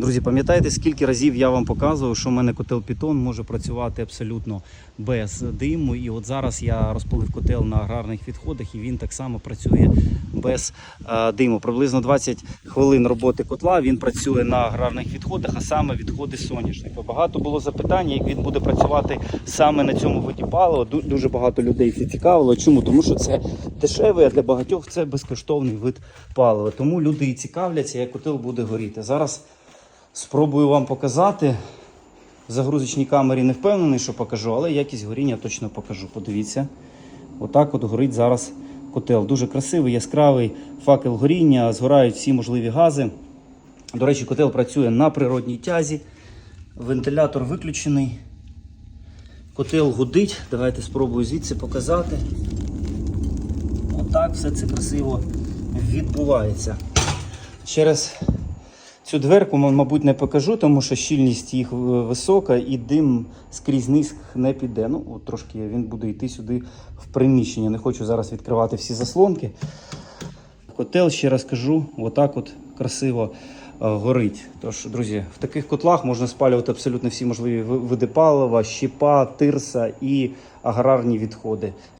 Друзі, пам'ятаєте, скільки разів я вам показував, що в мене котел Python може працювати абсолютно без диму. І от зараз я розпалив котел на аграрних відходах, і він так само працює без е, диму. Приблизно 20 хвилин роботи котла він працює на аграрних відходах, а саме відходи соняшника. Багато було запитань, як він буде працювати саме на цьому виді палива. Дуже багато людей це цікавило. Чому? Тому що це дешевий, а для багатьох це безкоштовний вид палива. Тому люди цікавляться, як котел буде горіти. Зараз Спробую вам показати. В загрузочній камері не впевнений, що покажу, але якість горіння точно покажу. Подивіться. Отак от горить зараз котел. Дуже красивий, яскравий факел горіння, згорають всі можливі гази. До речі, котел працює на природній тязі. Вентилятор виключений. Котел гудить. Давайте спробую звідси показати. Отак все це красиво відбувається. Через Цю дверку, мабуть, не покажу, тому що щільність їх е, висока і дим скрізь низ не піде. Ну, от трошки він буде йти сюди в приміщення. Не хочу зараз відкривати всі заслонки. Котел, ще раз кажу, отак от красиво е, горить. Тож, друзі, в таких котлах можна спалювати абсолютно всі можливі види палива, щепа, тирса і аграрні відходи.